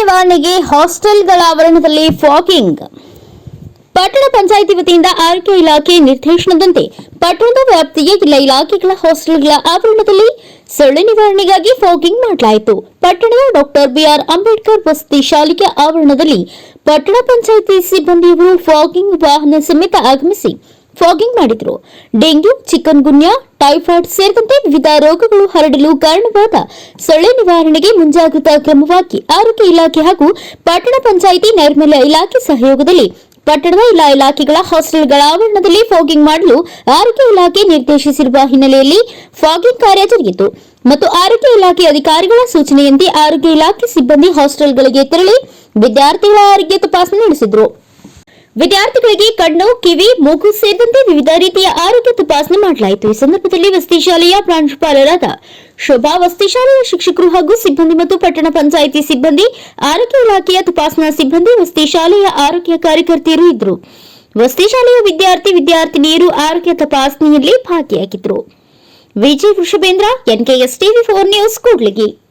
ನಿವಾರಣೆಗೆ ಹಾಸ್ಟೆಲ್ಗಳ ಆವರಣದಲ್ಲಿ ಫಾಗಿಂಗ್. ಪಟ್ಟಣ ಪಂಚಾಯಿತಿ ವತಿಯಿಂದ ಆರೋಗ್ಯ ಇಲಾಖೆ ನಿರ್ದೇಶನದಂತೆ ಪಟ್ಟಣದ ವ್ಯಾಪ್ತಿಯ ಎಲ್ಲ ಇಲಾಖೆಗಳ ಹಾಸ್ಟೆಲ್ಗಳ ಆವರಣದಲ್ಲಿ ಸೊಳ್ಳೆ ನಿವಾರಣೆಗಾಗಿ ಫಾಗಿಂಗ್ ಮಾಡಲಾಯಿತು. ಪಟ್ಟಣದ ಡಾಕ್ಟರ್ ಬಿಆರ್ ಅಂಬೇಡ್ಕರ್ ವಸತಿ ಶಾಲೆಯ ಆವರಣದಲ್ಲಿ ಪಟ್ಟಣ ಪಂಚಾಯಿತಿ ಸಿಬ್ಬಂದಿಯವರು ಫಾಗಿಂಗ್ ವಾಹನ ಸಮೇತ ಆಗಮಿಸಿ ಫಾಗಿಂಗ್ ಮಾಡಿದ್ರು. ಡೆಂಗ್ಯೂ ಚಿಕನ್ ಗುನ್ಯಾ ಟೈಫಾಯ್ಡ್ ಸೇರಿದಂತೆ ವಿವಿಧ ರೋಗಗಳು ಹರಡಲು ಕಾರಣವಾದ ಸೊಳ್ಳೆ ನಿವಾರಣೆಗೆ ಮುಂಜಾಗ್ರತಾ ಕ್ರಮವಾಗಿ ಆರೋಗ್ಯ ಇಲಾಖೆ ಹಾಗೂ ಪಟ್ಟಣ ಪಂಚಾಯಿತಿ ನೈರ್ಮಲ್ಯ ಇಲಾಖೆ ಸಹಯೋಗದಲ್ಲಿ ಪಟ್ಟಣದ ಎಲ್ಲಾ ಇಲಾಖೆಗಳ ಹಾಸ್ಟೆಲ್ಗಳ ಆವರಣದಲ್ಲಿ ಫಾಗಿಂಗ್ ಮಾಡಲು ಆರೋಗ್ಯ ಇಲಾಖೆ ನಿರ್ದೇಶಿಸಿರುವ ಹಿನ್ನೆಲೆಯಲ್ಲಿ ಫಾಗಿಂಗ್ ಕಾರ್ಯ ಜರುಗಿತು. ಮತ್ತು ಆರೋಗ್ಯ ಇಲಾಖೆ ಅಧಿಕಾರಿಗಳ ಸೂಚನೆಯಂತೆ ಆರೋಗ್ಯ ಇಲಾಖೆ ಸಿಬ್ಬಂದಿ ಹಾಸ್ಟೆಲ್ಗಳಿಗೆ ತೆರಳಿ ವಿದ್ಯಾರ್ಥಿಗಳ ಆರೋಗ್ಯ ತಪಾಸಣೆ ನಡೆಸಿದರು. ವಿದ್ಯಾರ್ಥಿಗಳಿಗೆ ಕಣ್ಣು, ಕಿವಿ, ಮೂಗು ಸೇರಿದಂತೆ ವಿವಿಧ ರೀತಿಯ ಆರೋಗ್ಯ ತಪಾಸಣೆ ಮಾಡಲಾಯಿತು. ಈ ಸಂದರ್ಭದಲ್ಲಿ ವಸತಿ ಶಾಲೆಯ ಪ್ರಾಂಶುಪಾಲರಾದ ಶೋಭಾ, ವಸತಿ ಶಾಲೆಯ ಶಿಕ್ಷಕರು ಹಾಗೂ ಸಿಬ್ಬಂದಿ ಮತ್ತು ಪಟ್ಟಣ ಪಂಚಾಯಿತಿ ಸಿಬ್ಬಂದಿ, ಆರೋಗ್ಯ ಇಲಾಖೆಯ ತಪಾಸಣಾ ಸಿಬ್ಬಂದಿ, ವಸತಿ ಶಾಲೆಯ ಆರೋಗ್ಯ ಕಾರ್ಯಕರ್ತೆಯರು ಇದ್ದರು. ವಸತಿ ಶಾಲೆಯ ವಿದ್ಯಾರ್ಥಿ, ವಿದ್ಯಾರ್ಥಿನಿಯರು ಆರೋಗ್ಯ ತಪಾಸಣೆಯಲ್ಲಿ ಭಾಗಿಯಾಗಿದ್ದರು. Vijay Vrishabhendra, NKS TV four news, Kudligi.